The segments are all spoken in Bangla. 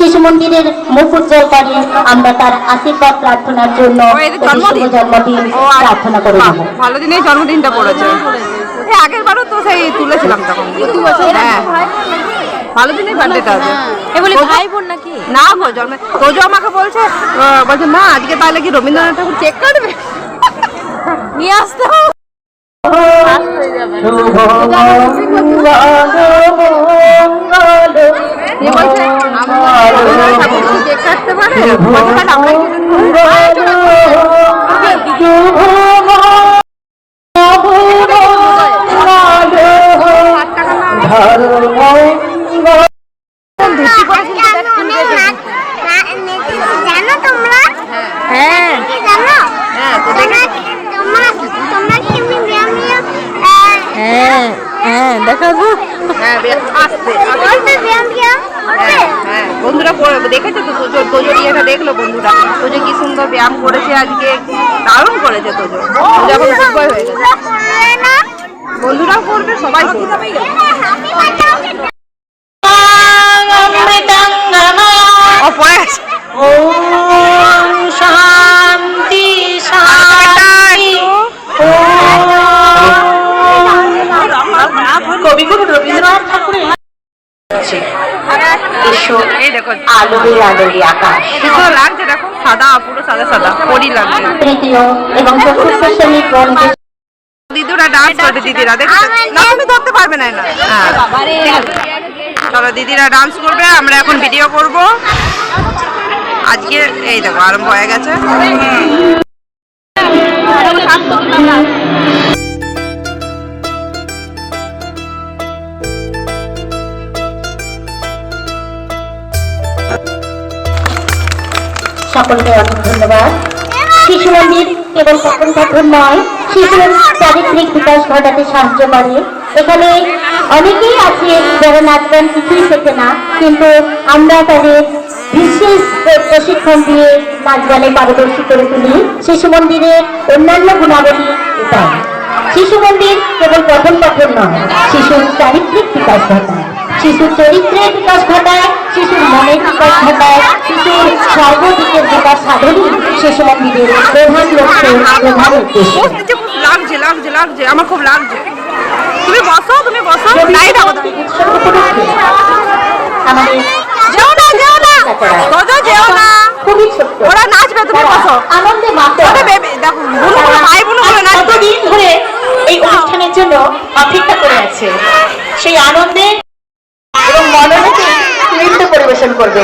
শিশু মন্দিরের উজ্জ্বল করে আমরা তার আশীর্বাদ প্রার্থনার জন্য জন্মদিন? আচ্ছা। প্রার্থনা করে ভালো দিনেই জন্মদিনটা পড়েছে আগের বারও তো সেই তুলেছিলাম তখন হ্যাঁ ভালো দিনেই বার্থডেটা আছে এ বলি ভাই বোন নাকি না গো জন্মে তোজো আমাকে বলছে বলছে মা আজকে তাহলে কি রবীন্দ্রনাথ ঠাকুর চেক কাটবে নিয়ে আসতে হবে। হ্যাঁ হ্যাঁ দেখে নিয়ে হ্যাঁ হ্যাঁ দেখাবো হ্যাঁ বেশ আসতে করবে ব্যায়াম ব্যায়াম করবে হ্যাঁ হ্যাঁ বন্ধুরা করে- দেখেছ তো তোজো তোজোর ইয়েটা দেখল বন্ধুরা? তোজো কি সুন্দর ব্যায়াম করেছে আজকে? দারুণ করেছে তোজো। তোজো এখন বয় হয়ে গেছে। বন্ধুরাও করবে, সবাই করবে। আমি আলোরে আলোরে আকাশ। সুন্দর লাগছে দেখো সাদা পুরো সাদা সাদা পরি লাগছে। তৃতীয় এবং চতুর্থ শ্রেণির বন্ধু দিদুরা ডান্স করবে দিদিরা দেখো না তুমি ধরতে পারবে না না চলো দিদিরা ডান্স করবে আমরা এখন ভিডিও করব। আজকে এই দেখো আরম্ভ হয়ে গেছে। সকলকে অনেক ধন্যবাদ। শিশু মন্দির কেবল পঠন পাঠন নয়, শিশুর চারিত্রিক বিকাশ ঘটাতে সাহায্য করে। এখানে অনেকেই আছে যারা নাচ গান কিছুই শেখে না, কিন্তু আমরা তাদের বিশেষ প্রশিক্ষণ দিয়ে নাচ গানে পারদর্শী করে তুলি। শিশু মন্দিরের অন্যান্য গুণাবলী এটাই। শিশু মন্দির কেবল পঠন পাঠন নয়, শিশুর চারিত্রিক বিকাশ ঘটায়। শিশুর চরিত্রের বিকাশ ঘটায়, শিশুর মনের বিকাশ ঘটায়, শিশুর সর্বদিকের বিকাশ সাধনই শিশু মন্দিরের প্রধান লক্ষ্য প্রধান উদ্দেশ্য। খুব লাগছে লাগছে লাগছে আমার খুব লাগছে। তুমি বসো বসো আমাদের যেও না যেও না তোজো যেও না। খুবই ছোট্ট। ওরা নাচবে তুমি বসো। আনন্দে মাতো ওটা বেবি দেখো বুনু ভাই বুনু বলে কতদিন ধরে এই অনুষ্ঠানের জন্য অপেক্ষা করে আছে। সেই আনন্দে এবং মনোরথে নৃত্য পরিবেশন করবে।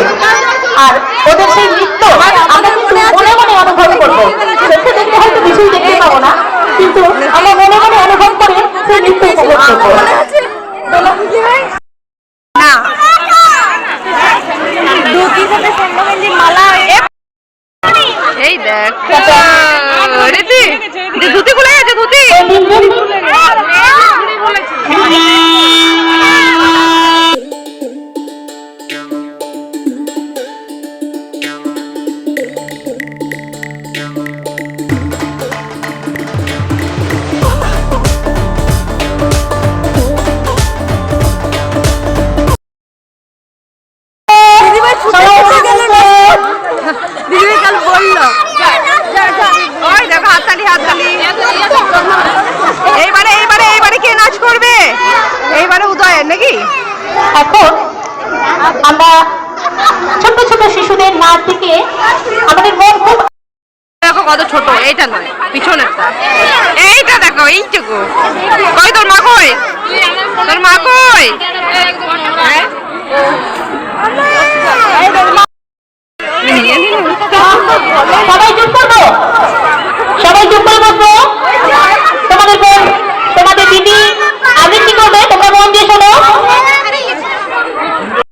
আর ওদের সেই নৃত্য আমরা কিন্তু মনে মনে অনুভব করব। চোখে দেখতে হয়তো কিছুই দেখতে পাবো না কিন্তু আমরা মনে মনে অনুভব করে সেই নৃত্য উপভোগ করব। না। এই দেখ। ধুতি খুলে এইবারে উদয় নাকি? এখন আমরা ছোট ছোট শিশুদের নাচ থেকে আমাদের মন খুব দেখো কত ছোট এইটা নয় পিছনেরটা। এইটা দেখো এইটুকু। কই তোর মা কই? তোর মা কই?